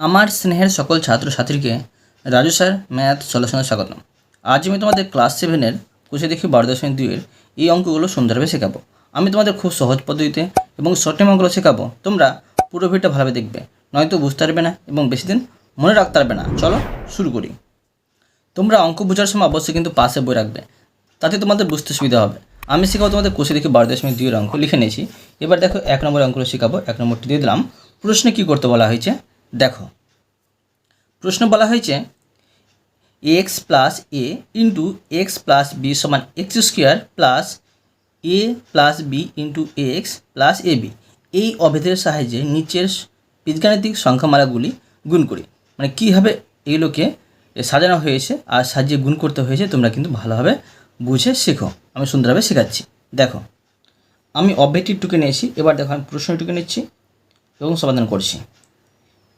আমার স্নেহের সকল ছাত্রছাত্রীকে রাজু স্যার, ম্যাথ সলিউশনে স্বাগতম। আজ আমি তোমাদের ক্লাস সেভেনের কুশে দেখি বারো দশমিক দুইয়ের এই অঙ্কগুলো সুন্দরভাবে শেখাবো। আমি তোমাদের খুব সহজ পদ্ধতিতে এবং শর্ট অঙ্কগুলো শেখাবো। তোমরা পুরো ভিডিওটা ভালোভাবে দেখবে, নয়তো বুঝতে পারবে না এবং বেশি দিন মনে রাখতে পারবে না। চলো শুরু করি। তোমরা অঙ্ক বোঝার সময় অবশ্যই কিন্তু পাশে বই রাখবে, তাতে তোমাদের বুঝতে সুবিধা হবে। আমি শেখাবো তোমাদের কোষে দেখি বারো দশমিক দুইয়ের অঙ্ক, লিখে নিয়েছি। এবার দেখো এক নম্বর অঙ্কগুলো শেখাবো, এক নম্বরটি দিয়ে দিলাম। প্রশ্নে কী করতে বলা হয়েছে? দেখো। প্রশ্ন বলা হয়েছে, X plus A into X plus B সমান X square plus A plus B into X plus A B. এই অভেদের সাহায্যে নিচের বীজগাণিতিক সংখ্যামালাগুলি গুণ করি। মানে কীভাবে এগুলোকে সাজানো হয়েছে আর সাজিয়ে গুণ করতে হয়েছে, তোমরা কিন্তু ভালোভাবে বুঝে শেখো। আমি সুন্দরভাবে শেখাচ্ছি। দেখো, আমি অভ্যেটি টুকে নিয়েছি, এবার দেখো আমি প্রশ্ন টুকে নিচ্ছি এবং সমাধান করছি।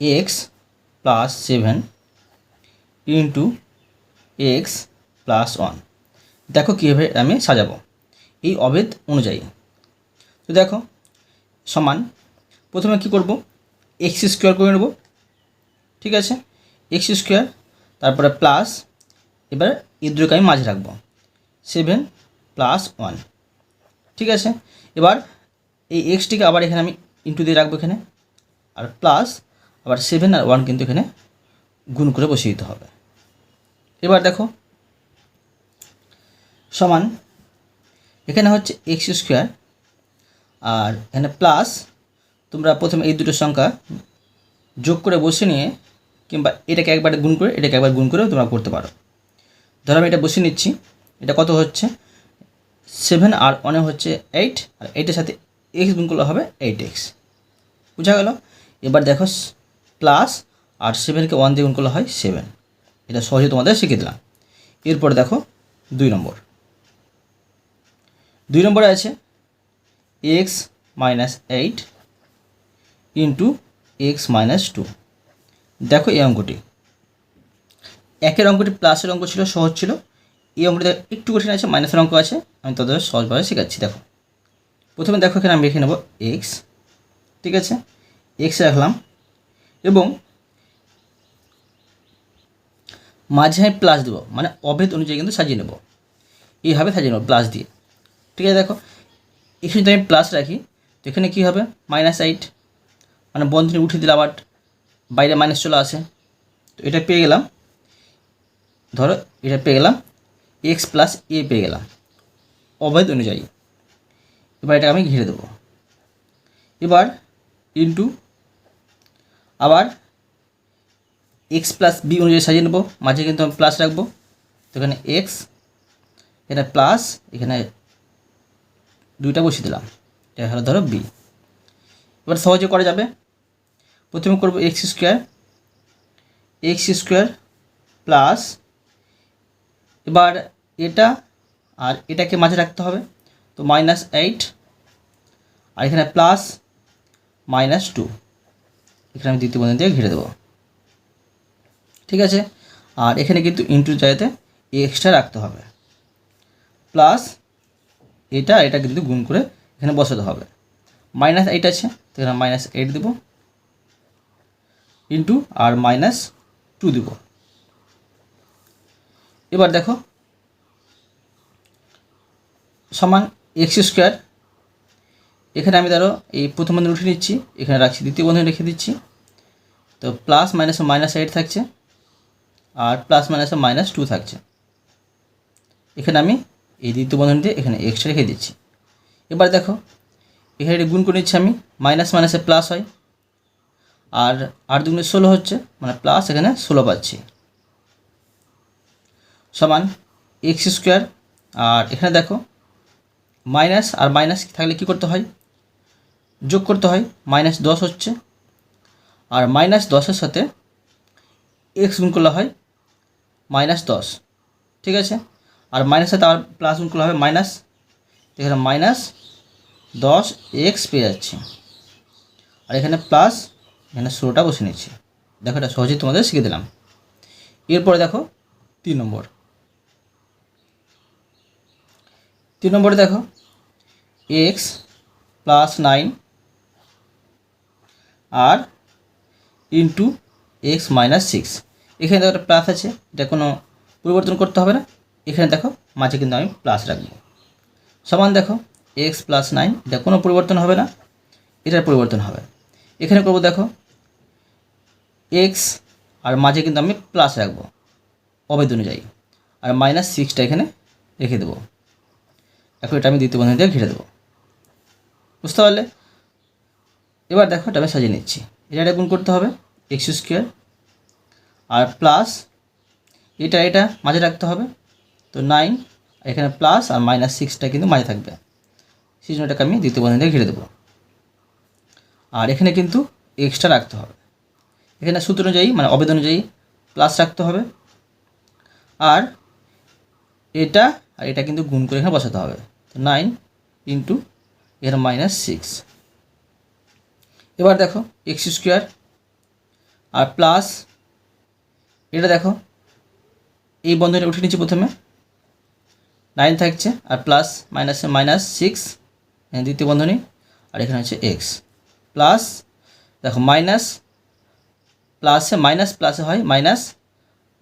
X plus seven into X plus one. দেখো কীভাবে আমি সাজাবো। এই অভেদ অনুযায়ী। তো দেখো, সমান, প্রথমে কি করব? এক্স স্কোয়ার করে নেব। ঠিক আছে? এক্স স্কোয়ার, তারপরে প্লাস, এবার এই দুটোকে আমি মাঝে রাখব। Seven plus one. ঠিক আছে? এবার এই এক্সটিকে আবার এখানে আমি ইন্টু দিয়ে রাখব এখানে। আর প্লাস আবার সেভেন আর ওয়ান কিন্তু এখানে গুণ করে বসিয়ে দিতে হবে। এবার দেখো, সমান এখানে হচ্ছে এক্স স্কোয়ার আর এখানে প্লাস তোমরা প্রথমে এই দুটো সংখ্যা যোগ করে বসে নিয়ে কিংবা এটাকে একবারে গুণ করে, এটাকে একবার গুণ করেও তোমরা করতে পারো। ধরো আমি এটা বসে নিচ্ছি, এটা কত হচ্ছে? সেভেন আর ওয়ানে হচ্ছে এইট আর এইটের সাথে এক্স গুণ করলে হবে এইট এক্স বুঝা গেল? এবার দেখো প্লাস আর সেভেনকে ওয়ান দিয়ে গুণ করলে হয় সেভেন এটা সহজে তোমাদের শিখিয়ে দিলাম। এরপর দেখো দুই নম্বর। দুই নম্বরে আছে X minus eight into X minus two দেখো এই অঙ্কটি। একের অঙ্কটি প্লাসের অঙ্ক ছিল, সহজ ছিল। এই অঙ্কটি একটু কঠিন আছে মাইনাসের অঙ্ক আছে, আমি তাদের সহজভাবে শেখাচ্ছি, দেখো। প্রথমে দেখো এখানে আমি লিখে নেব এক্স ঠিক আছে? এক্স রাখলাম এবং মাঝে আমি প্লাস দেবো মানে অভেদ অনুযায়ী কিন্তু সাজিয়ে নেব। এইভাবে সাজিয়ে নেব প্লাস দিয়ে। ঠিক আছে, দেখো, এখানে যদি আমি প্লাস রাখি, তো এখানে কী হবে? মাইনাস এইট মানে বন্ধনী উঠে দিলে আবার বাইরে মাইনাস চলে আসে। তো এটা পেয়ে গেলাম। ধরো, এটা পেয়ে গেলাম। এক্স প্লাস এ পেয়ে গেলাম। অভেদ অনুযায়ী। এবার এটা আমি ঘিরে দেবো। এবার ইন্টু আবার এক্স প্লাস বি অনুযায়ী সাজিয়ে নেব। মাঝে কিন্তু আমি প্লাস রাখব। তো এখানে এক্স এখানে প্লাস এখানে দুইটা বসিয়ে দিলাম। এটা হলো ধরো বি এবার সহজে করা যাবে। প্রথমে করব X square X square plus এবার এটা আর এটাকে মাঝে রাখতে হবে। তো মাইনাস এইট আর এখানে প্লাস মাইনাস টু এখানে আমি দ্বিতীয় বন্ধন দিয়ে ঘিরে দেবো। ঠিক আছে? আর এখানে কিন্তু ইন্টু জায়গাতে এক্সট্রা রাখতে হবে। প্লাস এটা এটা কিন্তু গুণ করে এখানে বসাতে হবে। মাইনাস এইট আছে, তো এখানে মাইনাস এইট দেবো। ইন্টু আর মাইনাস টু দেব। এবার দেখো, সমান এক্স স্কোয়ার এখানে আমি ধরো এই প্রথম বন্ধন উঠে নিচ্ছি, এখানে রাখছি, দ্বিতীয় বন্ধন রেখে দিচ্ছি। তো প্লাস মাইনাসে মাইনাস এইট থাকছে, আর প্লাস মাইনাসে মাইনাস টু থাকছে। এখানে আমি এই দ্বিতীয় বন্ধন দিয়ে এখানে এক্সট্রা রেখে দিচ্ছি। এবার দেখো, এখানে গুণ করে নিচ্ছি আমি মাইনাস মাইনাসে প্লাস হয়, আর আট দুগুণে ষোলো হচ্ছে মানে প্লাস এখানে ষোলো পাচ্ছি। সমান এক্স স্কোয়ার আর এখানে দেখো মাইনাস আর মাইনাস থাকলে কি করতে হয়? যোগ করতে হয় মাইনাস দশ হচ্ছে। আর মাইনাস দশের সাথে এক্স গুণ করলে হয় মাইনাস দশ। ঠিক আছে? আর মাইনাস সাথে আবার প্লাস গুণ করলে হবে মাইনাস এখানে মাইনাস দশ এক্স পেয়ে যাচ্ছি। আর এখানে প্লাস এখানে ষোলোটা বসে নিচ্ছি। দেখো এটা সহজেই তোমাদের শিখে দিলাম। এরপরে দেখো তিন নম্বর। তিন নম্বরে দেখো এক্স প্লাস নাইন আর ইন্টু এক্স মাইনাস সিক্স এখানে দেখো একটা প্লাস আছে, এটা কোনো পরিবর্তন করতে হবে না। এখানে দেখো, মাঝে কিন্তু আমি প্লাস রাখব। সমান দেখো এক্স প্লাস নাইন এটা কোনো পরিবর্তন হবে না, এটার পরিবর্তন হবে। এখানে করব দেখো এক্স আর মাঝে কিন্তু আমি প্লাস রাখব অবেদ অনুযায়ী। আর মাইনাস সিক্সটা এখানে রেখে দেবো। এখন এটা আমি দ্বিতীয় বন্ধনী দিয়ে ঘিরে দেবো। বুঝতে পারলে? এবার দেখো, এটা সাজিয়ে নিচ্ছি। এটা গুণ করতে হবে এক্স স্কোয়ার আর প্লাস এটা এটা মাঝে রাখতে হবে। তো নাইন এখানে প্লাস আর মাইনাস সিক্সটা কিন্তু মাঝে থাকবে। সেই জন্য এটাকে আমি দ্বিতীয় বন্ধনী দিয়ে ঘিরে দেবো। আর এখানে কিন্তু এক্সট্রা রাখতে হবে। এখানে সূত্র অনুযায়ী মানে অবেদ অনুযায়ী প্লাস রাখতে হবে। আর এটা আর এটা কিন্তু গুণ করে এখানে বসাতে হবে। তো নাইন ইন্টু এখানে মাইনাস সিক্স এবার দেখো এক্স স্কোয়ার আর প্লাস, এটা দেখো, এই বন্ধনে উঠে নিচ্ছি প্রথমে। নাইন থাকছে আর প্লাস, মাইনাসে মাইনাস সিক্স দ্বিতীয় বন্ধনী, আর এখানে হচ্ছে এক্স। প্লাস, দেখো মাইনাস, প্লাসে মাইনাস, প্লাসে হয় মাইনাস,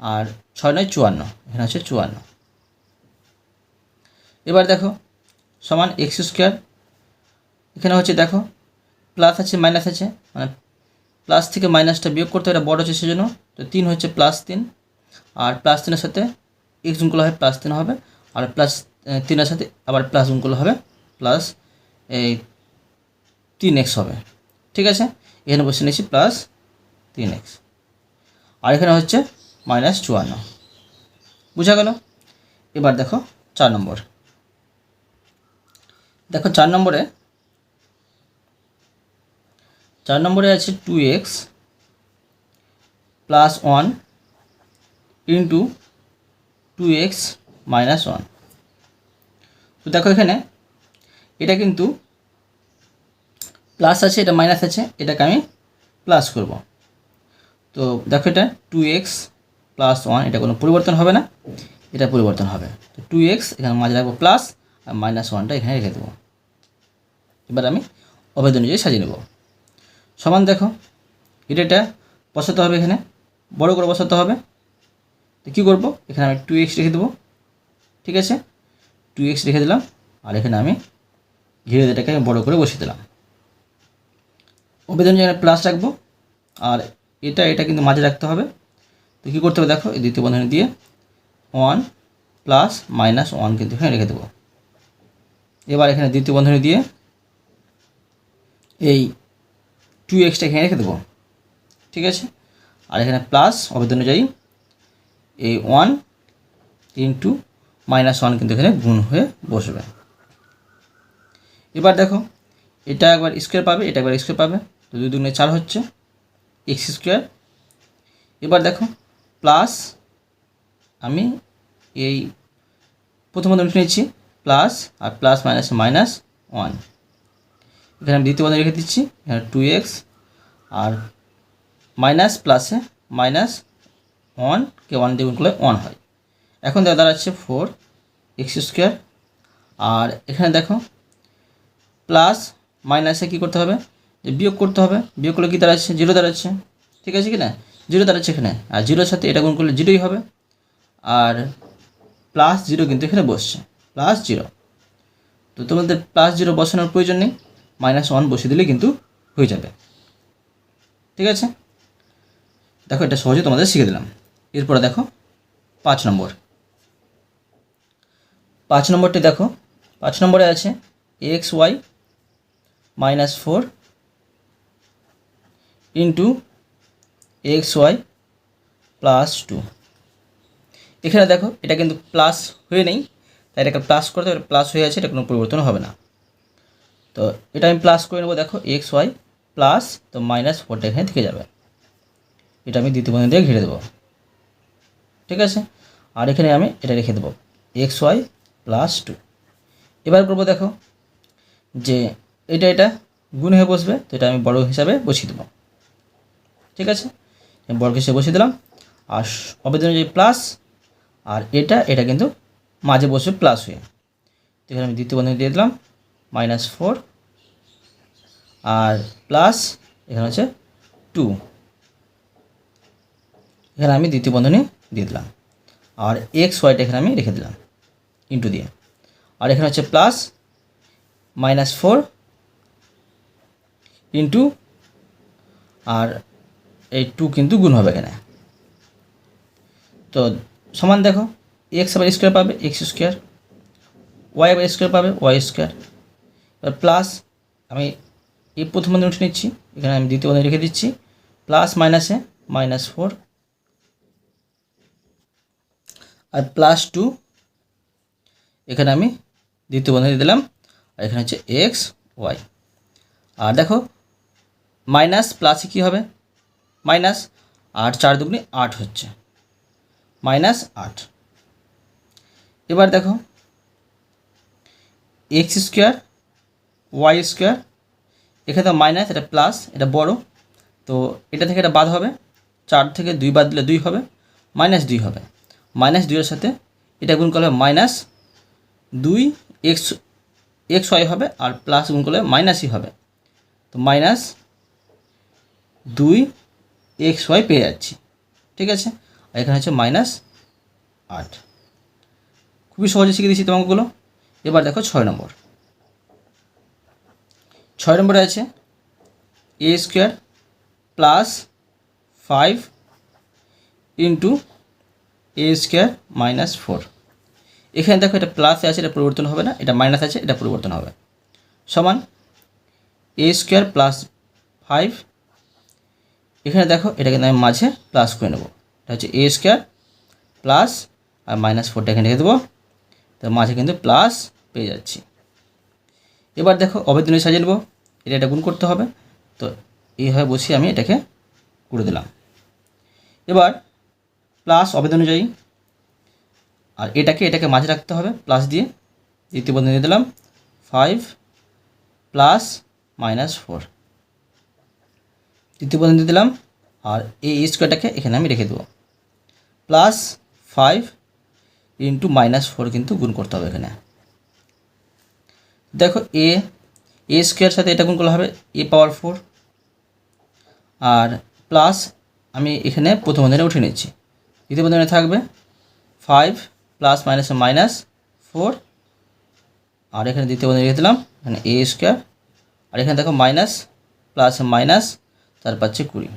আর ছয় নয় চুয়ান্ন, এখানে হচ্ছে চুয়ান্ন। এবার দেখো, সমান এক্স স্কোয়ার, এখানে হচ্ছে দেখো প্লাস আছে মাইনাস আছে মানে প্লাস থেকে মাইনাসটা বিয়োগ করতে এটা বড় হচ্ছে সেজন্য। তো তিন হচ্ছে প্লাস তিন, আর প্লাস তিনের সাথে এক্স গুণগুলো হবে প্লাস তিন হবে, আর প্লাস তিনের সাথে আবার প্লাস গুণগুলো হবে প্লাস এই তিন এক্স হবে। ঠিক আছে? এখানে বসে নিয়েছি প্লাস তিন এক্স আর এখানে হচ্ছে মাইনাস চুয়ান্ন। বুঝা গেল? এবার দেখো চার নম্বর। দেখো চার নম্বরে চার নম্বরে আছে two X plus one into two X minus one তো দেখো এখানে, এটা কিন্তু প্লাস আছে, এটা মাইনাস আছে, এটাকে আমি প্লাস করব। তো দেখো এটা টু এক্স প্লাস ওয়ান এটা কোনো পরিবর্তন হবে না, এটা পরিবর্তন হবে। তো টু এক্স এখানে মাঝে রাখব প্লাস আর মাইনাস ওয়ানটা এখানে রেখে দেবো। এবার আমি অভেদ অনুযায়ী সাজিয়ে নেব। সমান দেখো, এটা বসাতে হবে এখানে, বড় করে বসাতে হবে। তো কী করব? এখানে আমি টু এক্স রেখে দেবো, ঠিক আছে? টু এক্স রেখে দিলাম, আর এখানে আমি ঘিরে এটাকে আমি বড়ো করে বসিয়ে দিলাম। অবেদন জায়গায় প্লাস রাখব, আর এটা এটা কিন্তু মাঝে রাখতে হবে। তো কী করতে হবে দেখো, এই দ্বিতীয় বন্ধনী দিয়ে ওয়ান প্লাস মাইনাস ওয়ান কিন্তু এখানে রেখে দেবো। এবার এখানে দ্বিতীয় বন্ধনী দিয়ে এই টু এক্সটা এখানে রেখে দেবো। ঠিক আছে? আর এখানে প্লাস অবেদন অনুযায়ী এই ওয়ান ইন্টু মাইনাস ওয়ান কিন্তু এখানে গুণ হয়ে বসবে। এবার দেখো, এটা একবার স্কোয়ার পাবে, এটা একবার স্কোয়ার পাবে। তো দুই দুগুণে চার হচ্ছে এক্স স্কোয়ার এবার দেখো প্লাস আমি এই প্রথম বন্ধনী নিচ্ছি প্লাস আর প্লাস মাইনাস মাইনাস ওয়ান এখানে দ্বিতীয় বন্ধনী রেখে দিচ্ছি। এখানে টু এক্স আর মাইনাস প্লাসে মাইনাস ওয়ান কে ওয়ান দিয়ে গুণ করলে ওয়ান হয়। এখন দেখা দাঁড়াচ্ছে ফোর এক্স স্কোয়ার আর এখানে দেখো প্লাস মাইনাসে কী করতে হবে? যে বিয়োগ করতে হবে। বিয়োগ করলে কী দাঁড়াচ্ছে? জিরো দাঁড়াচ্ছে। ঠিক আছে কি না জিরো দাঁড়াচ্ছে এখানে। আর জিরোর সাথে এটা গুণ করলে জিরোই হবে। আর প্লাস জিরো কিন্তু এখানে বসছে। প্লাস জিরো তো তোমাদের প্লাস জিরো বসানোর প্রয়োজন নেই। মাইনাস ওয়ান বসিয়ে দিলে কিন্তু হয়ে যাবে। ঠিক আছে? দেখো, এটা সহজে তোমাদের শিখে দিলাম। এরপরে দেখো, পাঁচ নম্বর। পাঁচ নম্বরটি দেখো, পাঁচ নম্বরে আছে X Y minus four into X Y plus two এখানে দেখো, এটা কিন্তু প্লাস হয়ে নেই, তাই এটাকে প্লাস করতে প্লাস হয়ে আছে, এটা কোনো পরিবর্তন হবে না। তো এটা আমি প্লাস করে নেব, দেখো এক্স ওয়াই প্লাস তো মাইনাস ফোরটা এখানে থেকে যাবে। এটা আমি দ্বিতীয় বন্ধু দিয়ে ঘিরে দেবো। ঠিক আছে? আর এখানে আমি এটা রেখে দেবো এক্স ওয়াই প্লাস টু এবার করব দেখো যে এটা এটা গুণ হয়ে বসবে, তো এটা আমি বড় হিসাবে বসিয়ে দেবো। ঠিক আছে? বর্গ হিসেবে বসিয়ে দিলাম। আর অবেদন অনুযায়ী প্লাস আর এটা এটা কিন্তু মাঝে বসবে প্লাস হয়ে। তো এখানে আমি দ্বিতীয় বন্ধনী দিয়ে দিলাম। মাইনাস ফোর আর প্লাস এখানে হচ্ছে টু। এখানে আমি দ্বিতীয় বন্ধনী দিয়ে দিলাম। আর এক্স ওয়াইটা এখানে আমি রেখে দিলাম ইন্টু দিয়ে। আর এখানে হচ্ছে প্লাস মাইনাস ফোর ইন্টু আর এই টু কিন্তু গুণ হবে এখানে। তো সমান দেখো, এক্স আবার স্কোয়ার পাবে, এক্স স্কোয়ার, ওয়াই আবার স্কোয়ার পাবে, ওয়াই স্কোয়ার। প্লাস আমি এই প্রথম বন্ধনী উঠে নিচ্ছি, এখানে আমি দ্বিতীয় বন্ধনী রেখে দিচ্ছি প্লাস মাইনাসে মাইনাস ফোর আর প্লাস টু এখানে আমি দ্বিতীয় বন্ধনী দিলাম, আর এখানে হচ্ছে এক্স ওয়াই আর দেখো মাইনাস প্লাসে কী হবে? মাইনাস আট চার দুগুনি আট হচ্ছে মাইনাস আট, এবার দেখো এক্স স্কোয়ার ওয়াই স্কোয়ার এখানে তো মাইনাস এটা প্লাস এটা বড়। তো এটা থেকে এটা বাদ হবে, চার থেকে দুই বাদ দিলে দুই হবে মাইনাস দুই হবে। মাইনাস দুইয়ের সাথে এটা গুণ করলে মাইনাস দুই এক্স এক্স ওয়াই হবে আর প্লাস গুণ করলে মাইনাসই হবে। তো মাইনাস দুই এক্স ওয়াই পেয়ে যাচ্ছি। ঠিক আছে? আর এখানে হচ্ছে মাইনাস আট। খুবই সহজে শিখে দিচ্ছি তোমাকেগুলো এবার দেখো ছয় নম্বর। ছয় নম্বরে আছে A square plus five into A square minus four এখানে দেখো এটা প্লাস আছে, এটা পরিবর্তন হবে না, এটা মাইনাস আছে, এটা পরিবর্তন হবে। সমান এ স্কোয়ার প্লাস ফাইভ এখানে দেখো এটা কিন্তু আমি মাঝে প্লাস করে নেব। এটা হচ্ছে এ স্কোয়ার প্লাস আর মাইনাস ফোরটা এখানে রেখে দেবো। তো মাঝে কিন্তু প্লাস পেয়ে যাচ্ছি। এবার দেখো অবেদনে সাজিয়ে নেব। এটা এটা গুণ করতে হবে। তো এইভাবে বসিয়ে আমি এটাকে করে দিলাম। এবার প্লাস অবেদন অনুযায়ী আর এটাকে এটাকে মাঝে রাখতে হবে প্লাস দিয়ে। দ্বিতীয় বন্ধনী দিয়ে দিলাম ফাইভ প্লাস মাইনাস ফোর তৃতীয় বন্ধনী দিয়ে দিলাম, আর এই স্কোয়ারটাকে এখানে আমি রেখে দেবো। Plus five into minus four কিন্তু গুণ করতে হবে এখানে। দেখো এ এ স্কোয়ার সাথে এটা গুণ করলে হবে এ পাওয়ার ফোর আর প্লাস আমি এখানে প্রথম বন্ধনে উঠে নিচ্ছি। দ্বিতীয় বন্ধনে থাকবে five plus minus minus four আর এখানে দ্বিতীয় বন্ধনে রেখে দিলাম, এখানে এ স্কোয়ার আর এখানে দেখো মাইনাস প্লাস মাইনাস তার পাচ্ছে কুড়ি।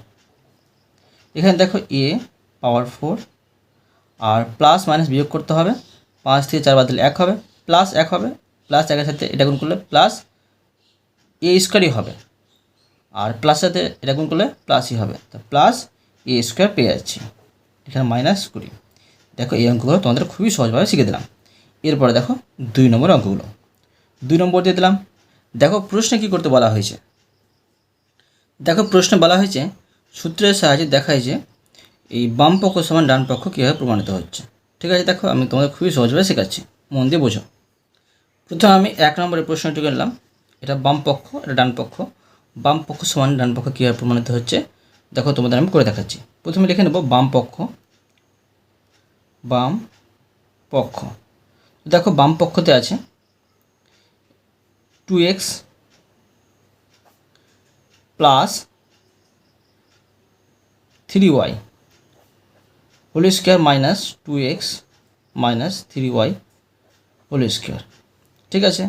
এখানে দেখো এ পাওয়ার ফোর আর প্লাস মাইনাস বিয়োগ করতে হবে, পাঁচ থেকে চার বাদ দিলে এক হবে প্লাস এক হবে প্লাস একের সাথে এটা গুণ করলে প্লাস এ স্কোয়ারই হবে। আর প্লাস সাথে এটা গুণ করলে প্লাসই হবে। তো প্লাস এ স্কোয়ার পেয়ে যাচ্ছি। এখানে মাইনাস কুড়ি দেখো এই অঙ্কগুলো তোমাদের খুবই সহজভাবে শিখে দিলাম। এরপরে দেখো দুই নম্বর অঙ্কগুলো। দুই নম্বর দিয়ে দিলাম। দেখো প্রশ্নে কী করতে বলা হয়েছে? দেখো প্রশ্নে বলা হয়েছে, সূত্রের সাহায্যে দেখায় যে এই বাম পক্ষ সমান ডান পক্ষ কীভাবে প্রমাণিত হচ্ছে। ঠিক আছে, দেখো আমি তোমাদের খুবই সহজভাবে শেখাচ্ছি। মন দিয়ে বোঝো। প্রথমে আমি এক নম্বরের প্রশ্নটি করলাম। এটা বাম পক্ষ, এটা ডান পক্ষ। বাম পক্ষ সমান, ডান পক্ষ কীভাবে প্রমাণিত হচ্ছে? দেখো, তোমাদের আমি করে দেখাচ্ছি। প্রথমে লিখে নেব বাম পক্ষ। বাম পক্ষ। দেখো, বাম পক্ষতে আছে two X plus three Y whole square minus two X minus three Y whole square ঠিক আছে?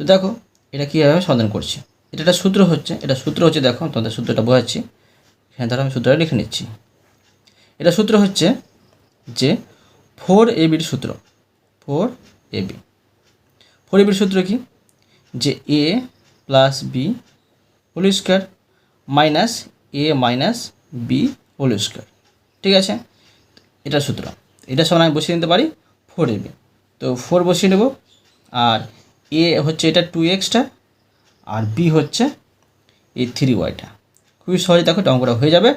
তো দেখো, এটা কীভাবে সমাধান করছি? এটা একটা সূত্র হচ্ছে, এটা সূত্র হচ্ছে দেখো তোমাদের সূত্রটা বোঝাচ্ছি। এখানে ধরো আমি সূত্রটা লিখে নিচ্ছি। এটা সূত্র হচ্ছে যে ফোর এ বির সূত্র। Four A B four A বির সূত্র কি? যে A plus B whole square minus A minus B whole square ঠিক আছে? এটা সূত্র। এটা সমান আমি বসিয়ে নিতে পারি ফোর এ বি তো ফোর বসিয়ে নেব আর এ হচ্ছে এটা টু এক্সটা আর বি হচ্ছে এই থ্রি ওয়াইটা খুবই সহজে দেখো অঙ্কটা হয়ে যাবে।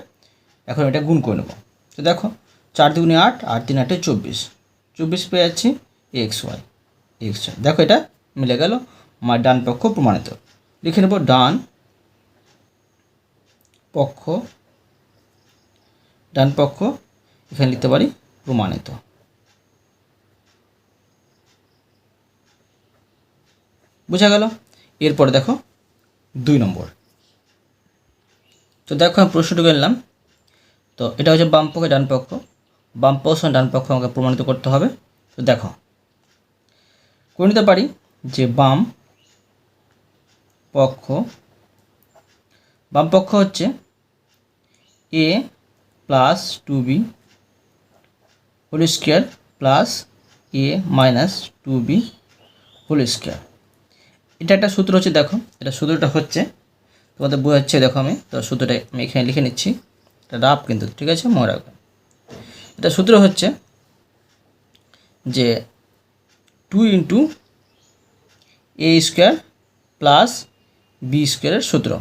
এখন এটা গুণ করে নেব। তো দেখো, চার দুগুণে আট, আর তিন আটে চব্বিশ। চব্বিশ পেয়ে যাচ্ছি এক্স ওয়াই এক্স ওয়াই দেখো এটা মিলে গেল আমার ডান পক্ষ প্রমাণিত। লিখে নেব ডান পক্ষ ডান পক্ষ, এখানে লিখতে পারি প্রমাণিত। বোঝা গেল? এরপরে দেখো, দুই নম্বর। তো দেখো, আমি প্রশ্নটুকু নিলাম তো এটা হচ্ছে বাম পক্ষ, ডান পক্ষ। বাম পক্ষ সমান ডান পক্ষ আমাকে প্রমাণিত করতে হবে। তো দেখো, করে নিতে পারি যে বাম পক্ষ বাম পক্ষ হচ্ছে A plus two B whole square plus A minus two B whole square এটা একটা সূত্র হচ্ছে, দেখো, এটা সূত্রটা হচ্ছে, তোমাদের বোঝাচ্ছে, দেখো আমি, তো সূত্রটা আমি এখানে লিখে নিচ্ছি, এটা রাফ কিন্তু, ঠিক আছে, মনে রাখবে। এটা সূত্র হচ্ছে যে two into A square plus B স্কোয়ারের সূত্র।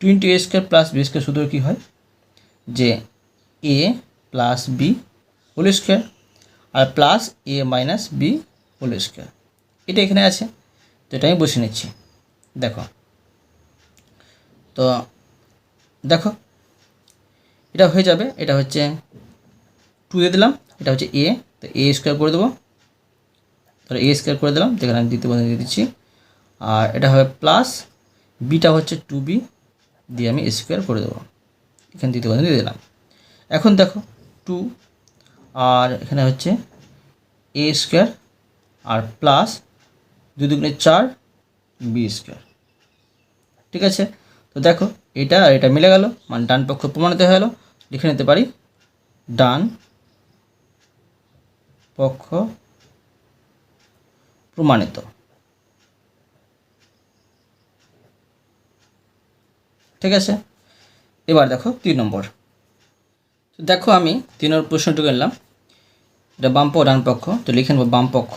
Two into A square plus B square সূত্র কী হয়? যে A plus B whole square R plus A minus B whole square এটা এখানে আছে। তো এটা আমি বসে নিচ্ছি। দেখো। তো দেখো। এটা হয়ে যাবে, এটা হচ্ছে টু দিয়ে দিলাম, এটা হচ্ছে এ তো এ স্কোয়ার করে দেবো। তাহলে এ স্কোয়ার করে দিলাম, যেখানে আমি দ্বিতীয় বন্ধু দিয়ে দিচ্ছি। আর এটা হবে প্লাস বিটা হচ্ছে টু বি দিয়ে আমি স্কোয়ার করে দেবো। এখানে দ্বিতীয় বন্ধু দিয়ে দিলাম। এখন দেখো টু আর এখানে হচ্ছে এ স্কোয়ার আর প্লাস দুই দুগুণে চার বি স্কোয়ার। ঠিক আছে? তো দেখো, এটা আর এটা মিলে গেল মানে ডান পক্ষ প্রমাণিত হয়ে গেলো। লিখে নিতে পারি, ডান পক্ষ প্রমাণিত। ঠিক আছে? এবার দেখো, তিন নম্বর। দেখো আমি তিন নম্বর প্রশ্নটুকু এলাম এটা বাম ডান পক্ষ, তো লিখে নেব বাম পক্ষ।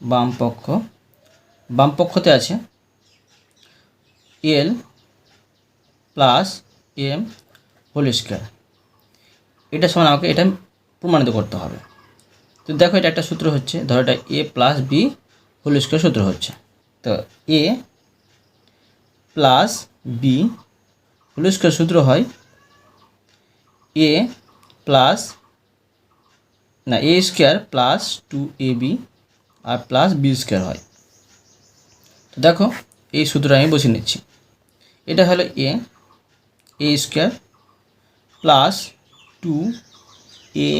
বাম পক্ষ। বাম পক্ষতে আছে L plus M whole square. এটা সমান আমাকে এটা প্রমাণিত করতে হবে। তো দেখো এটা একটা সূত্র হচ্ছে, ধরো এটা A plus B whole square সূত্র হচ্ছে। তো A plus B whole square সূত্র হয় এ প্লাস, না, A square plus two A B R plus B square হয়। তো দেখো, এই সূত্র আমি বসে নিচ্ছি। এটা হলো A A square plus two A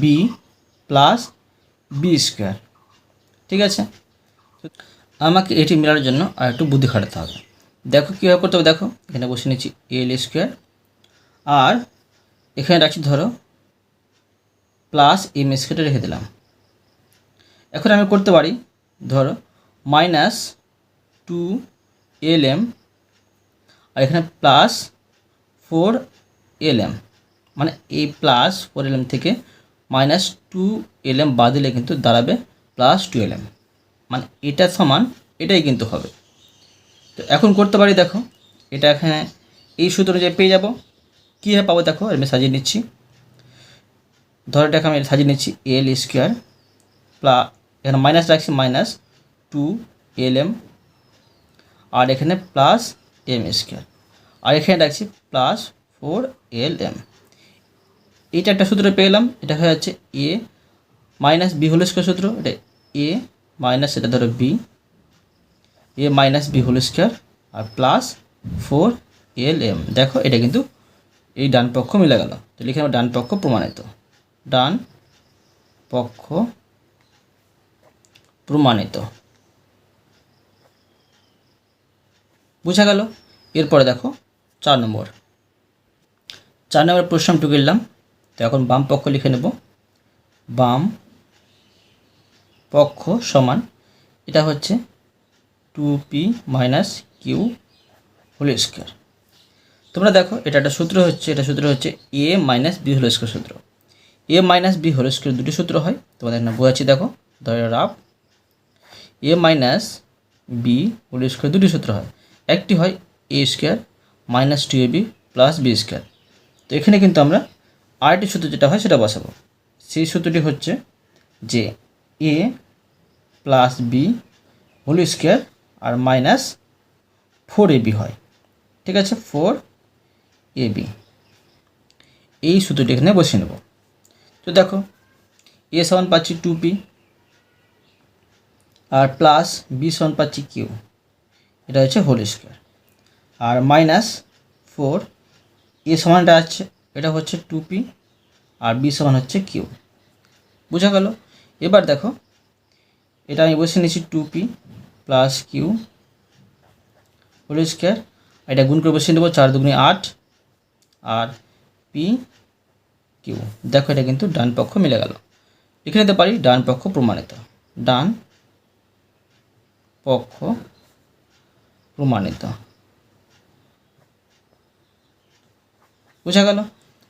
B plus B square ঠিক আছে? আমাকে এটি মেলার জন্য আর একটু বুদ্ধি খাটাতে হবে। দেখো, কীভাবে করতে হবে? দেখো, এখানে বসে নিচ্ছি এল স্কোয়ার আর এখানে রাখছি ধরো প্লাস এম স্কোয়ারটা রেখে দিলাম। এখন আমি করতে পারি, ধরো মাইনাস টু এল এম আর এখানে প্লাস ফোর এল এম মানে এই প্লাস ফোর এল এম থেকে মাইনাস টু এল এম বাদ দিলে কিন্তু দাঁড়াবে প্লাস টু এল এম মানে এটা সমান, এটাই কিন্তু হবে। তো এখন করতে পারি, দেখো, এটা এখানে এই সূত্র অনুযায়ী পেয়ে যাব। কীভাবে পাবো, দেখো আমি সাজিয়ে নিচ্ছি। ধরো, এটাকে আমি সাজিয়ে নিচ্ছি এল স্কোয়ার প্লা এখানে মাইনাস রাখছি মাইনাস টু এল এম আর এখানে প্লাস এম স্কোয়ার আর এখানে রাখছি প্লাস ফোর এল এম এইটা একটা সূত্র পেলাম, এটা হয়ে যাচ্ছে A minus B whole square সূত্র, এটা এ মাইনাস এটা ধরো B A minus B whole square R plus four L M দেখো, এটা কিন্তু এই ডান পক্ষ মিলে গেল। তো লিখে ডান পক্ষ প্রমাণিত। ডান পক্ষ প্রমাণিত। বোঝা গেল? এরপরে দেখো, চার নম্বর। চার নম্বর প্রশ্ন টুকিলাম তো এখন বাম পক্ষ লিখে নেব। বাম পক্ষ সমান, এটা হচ্ছে two P minus Q whole square. তোমরা দেখো, এটা একটা সূত্র হচ্ছে, এটা সূত্র হচ্ছে A minus B whole square সূত্র। A minus B whole square দুটি সূত্র হয়, তোমাদের এখানে বোঝাচ্ছি দেখো, ধরে rough A minus B whole square দুটি সূত্র হয়। একটি হয় A square minus two A B plus B square তো এখানে কিন্তু আমরা আরেকটি সূত্র যেটা হয় সেটা বসাবো। সেই সূত্রটি হচ্ছে যে A plus B whole square R minus four A B হয়। ঠিক আছে? ফোর এ বি এই সূত্রটি এখানে বসিয়ে নেব। তো দেখো এ সমান পাচ্ছি টু পি আর প্লাস বি সমান পাচ্ছি কিউ এটা হচ্ছে হোল স্কোয়ার আর মাইনাস ফোর এ সমানটা আছে, এটা হচ্ছে টু পি আর বি সমান হচ্ছে কিউ বোঝা গেল? এবার দেখো, এটা আমি বসে নিয়েছি two P plus Q whole square এটা গুণ করে বসিয়ে নেব চার দুগুণে আট, আর পি কিউ দেখো এটা কিন্তু ডান পক্ষ মিলে গেল। লিখে নিতে পারি ডান পক্ষ প্রমাণিত। ডান পক্ষ প্রমাণিত। বোঝা গেল?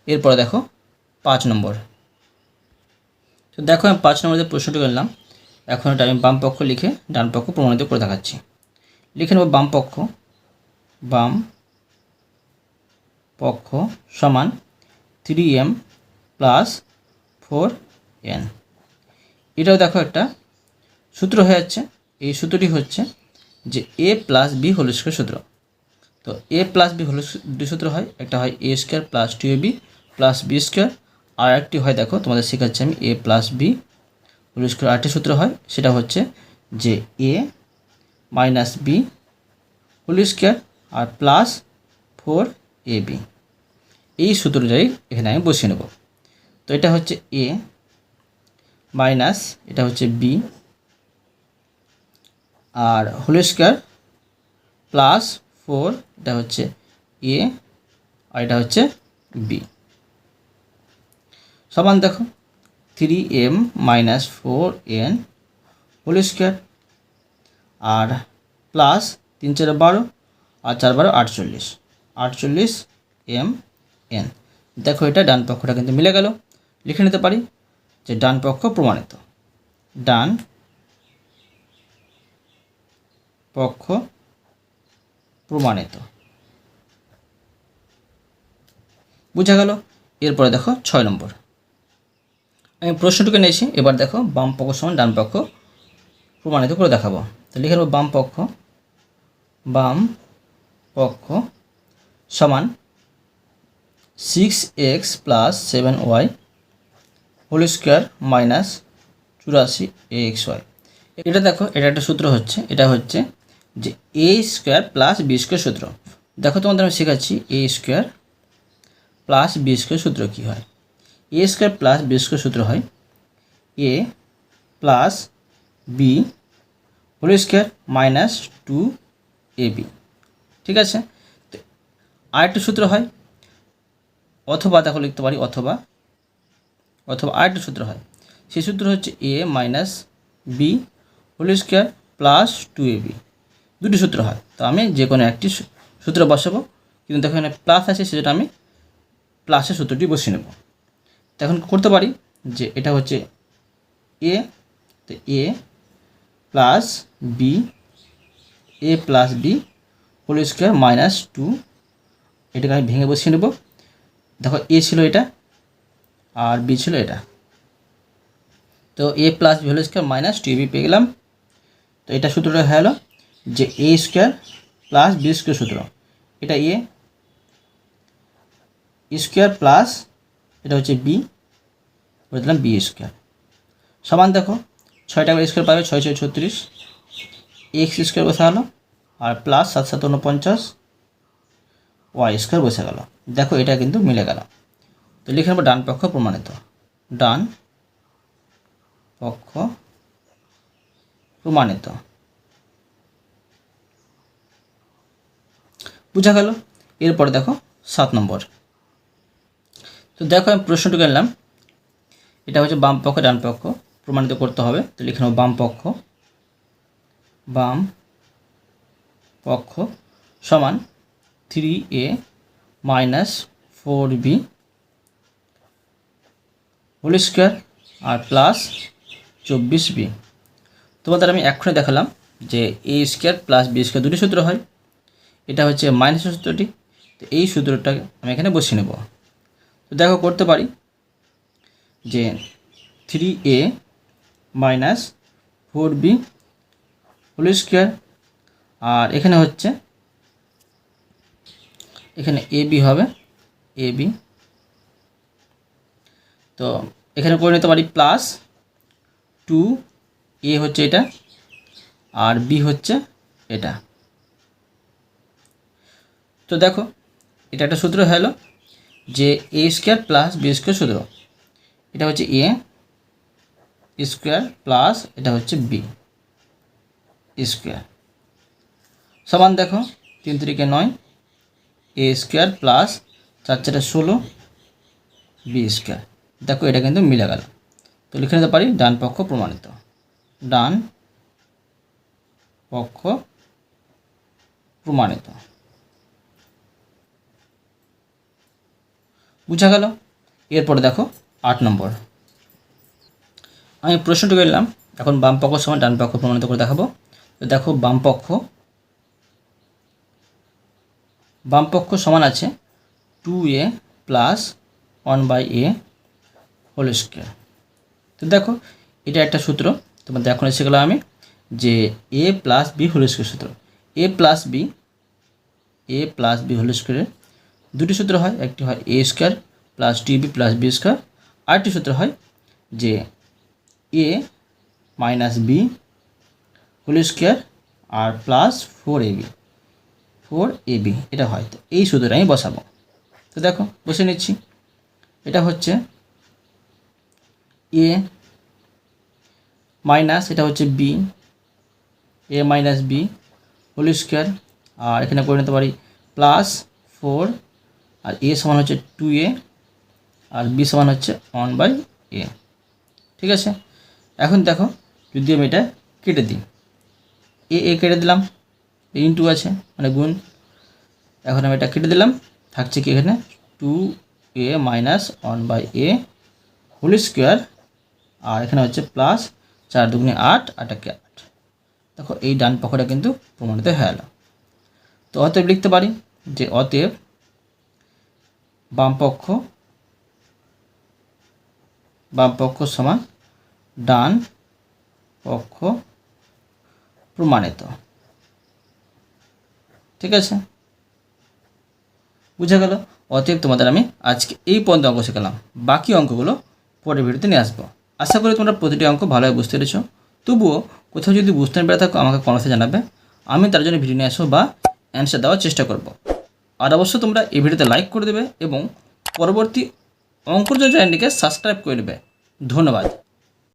এরপরে দেখো, পাঁচ নম্বর। তো দেখো, আমি পাঁচ নম্বর যে প্রশ্নটি করলাম, এখন এটা আমি বাম পক্ষ লিখে ডান পক্ষ প্রমাণিত করে দেখাচ্ছি। লিখে নেব বাম পক্ষ বাম পক্ষ সমান three M plus four N এটাও দেখো একটা সূত্র হয়ে যাচ্ছে। এই সূত্রটি হচ্ছে যে A plus B whole square সূত্র। তো এ প্লাস বি হোল দুই সূত্র হয়, একটা হয় A square plus two A B plus B square আর একটি হয়, দেখো, তোমাদের শেখাচ্ছি আমি A plus B whole square আরেকটি সূত্র হয়, সেটা হচ্ছে যে A minus B whole square R plus four A B এই সূত্রটাই এখানে আমি বসিয়ে নেব। তো এটা হচ্ছে এ মাইনাস এটা হচ্ছে বি আর হোল স্কোয়ার প্লাস ফোর, এটা হচ্ছে এ আর এটা হচ্ছে বি। সমান দেখো, three m minus four n whole square. আর প্লাস তিন চার বারো, আর চার বারো আটচল্লিশ আটচল্লিশ এম এন। দেখো এটা ডান পক্ষটা কিন্তু মিলে গেল। লিখে নিতে পারি যে ডান পক্ষ প্রমাণিত। ডান পক্ষ প্রমাণিত। বুঝা গেল? এরপরে দেখো ছয় নম্বর। আমি প্রশ্নটুকু নিয়েছি, এবার দেখো বাম পক্ষ সমান ডান পক্ষ প্রমাণিত করে দেখাবো। তো লিখে নেব বাম পক্ষ বাম পক্ষ সমান six x plus seven y whole square minus চুরাশি এক্স ওয়াই এটা দেখো, এটা একটা সূত্র হচ্ছে, এটা হচ্ছে যে a square plus b square সূত্র। দেখো তোমাদের আমি শেখাচ্ছি a square plus b square সূত্র কী হয়। A square plus b square সূত্র হয় a plus b whole square minus two a b ঠিক আছে? তো আরেকটা সূত্র হয়, অথবা দেখো লিখতে পারি অথবা অথবা আরেকটা সূত্র হয়। সেই সূত্র হচ্ছে a minus b whole square plus two a b দুটি সূত্র হয়। তো আমি যে কোনো একটি সূত্র বসাবো। কিন্তু দেখো এখানে প্লাস আছে, সেটা আমি প্লাসের সূত্রটি বসিয়ে নেব। তো এখন করতে পারি যে এটা হচ্ছে এ তো a plus b a plus b whole square minus two এটাকে আমি ভেঙে বসিয়ে নেব। দেখো এ ছিল এটা, আর বি ছিল এটা। তো a plus b whole square minus two b পেয়ে গেলাম। তো এটা সূত্রটা হয়ে যে a square plus b square সূত্র। এটা এ স্কোয়ার প্লাস এটা হচ্ছে বি বলে দিলাম বি স্কোয়ার সমান দেখো ছয়টা করে স্কোয়ার পাবে ছয় ছয় ছত্রিশ। এক্স স্কোয়ার বসে গেলো, আর প্লাস সাত সাত উনপঞ্চাশ ওয়াই স্কোয়ার বসে গেল। দেখো, এটা কিন্তু মিলে গেল। তো লিখে নেব ডান পক্ষ প্রমাণিত। ডান পক্ষ প্রমাণিত। বুঝা গেল। এরপরে দেখো সাত নম্বর। তো দেখো আমি প্রশ্নটি গেলাম এটা হচ্ছে বাম পক্ষ, ডান পক্ষ। প্রমাণিত করতে হবে। তো লিখে নেব বাম পক্ষ। বাম পক্ষ সমান three a minus four b whole square R plus চব্বিশ বি তোমাদের আমি এক্ষুনি দেখালাম যে a square plus b square দুটি সূত্র হয়। এটা হচ্ছে মাইনাসের সূত্রটি। তো এই সূত্রটা আমি এখানে বসিয়ে নেব। তো দেখো, করতে পারি যে three a minus four b whole square আর এখানে হচ্ছে, এখানে এ বি হবে এ বি তো এখানে করে নিতে পারি প্লাস টু এ হচ্ছে এটা, আর বি হচ্ছে এটা। তো দেখো, এটা একটা সূত্র হলো যে a square plus b square সূত্র। এটা হচ্ছে এ স্কোয়ার প্লাস এটা হচ্ছে বি স্কোয়ার সমান দেখো, তিন তিরিকে নয় এ স্কোয়ার প্লাস চার চারটে ষোলো বি স্কোয়ার দেখো, এটা কিন্তু মিলে গেল। তো লিখে নিতে পারি, ডান পক্ষ প্রমাণিত। ডান পক্ষ প্রমাণিত। বুঝা গেল? এরপরে দেখো আট নম্বর। আমি প্রশ্নটি করলাম, এখন বাম পক্ষ সমান ডান পক্ষ প্রমাণিত করে দেখাবো। তো দেখো বাম পক্ষ বাম পক্ষ সমান আছে two a plus one by a whole square তো দেখো, এটা একটা সূত্র, তোমাদের এখন এসে গেলাম আমি, যে a plus b whole square সূত্র। A plus b a plus b whole স্কোয়ারের দুটি সূত্র হয়, একটি হয় a square plus b plus b square আরেকটি সূত্র হয় যে a minus b whole square R plus four a b four a b এটা হয়। তো এই সূত্রটা আমি বসাবো। তো দেখো, বসে নিচ্ছি। এটা হচ্ছে এ মাইনাস এটা হচ্ছে b a minus b whole square আর এখানে করে নিতে পারি প্লাস ফোর আর এ সমান হচ্ছে টু এ আর বি সমান হচ্ছে ওয়ান বাই এ ঠিক আছে? এখন দেখো, যদি আমি এটা কেটে দিই। এ এ কেটে দিলাম ইন্টু আছে মানে গুণ। এখন আমি এটা কেটে দিলাম, থাকছে কি এখানে? Two a minus one by a whole square আর এখানে হচ্ছে প্লাস চার দুগুণে আট, আটাকে আট। দেখো, এই ডান পক্ষটা কিন্তু প্রমাণিত হয়ে গেল। তো অতএব লিখতে পারি যে অতএব বাম পক্ষ বাম পক্ষ সমান ডান পক্ষ প্রমাণিত। ঠিক আছে? বুঝে গেল? অতএব তোমাদের আমি আজকে এই পর্যন্ত অঙ্ক শেখালাম। বাকি অঙ্কগুলো পরের ভিডিওতে নিয়ে আসব। আশা করি তোমরা প্রতিটি অঙ্ক ভালোভাবে বুঝতে পেরেছ। তবুও কোথাও যদি বুঝতে না পেরে থাকো, আমাকে কমেন্টে জানাবে। আমি তার জন্য ভিডিও নিয়ে আসব বা অ্যান্সার দেওয়ার চেষ্টা করব। আর অবশ্য তোমরা এই ভিডিওতে লাইক করে দেবে এবং পরবর্তী অঙ্কর চ্যানেলটিকে সাবস্ক্রাইব করে দেবে ধন্যবাদ।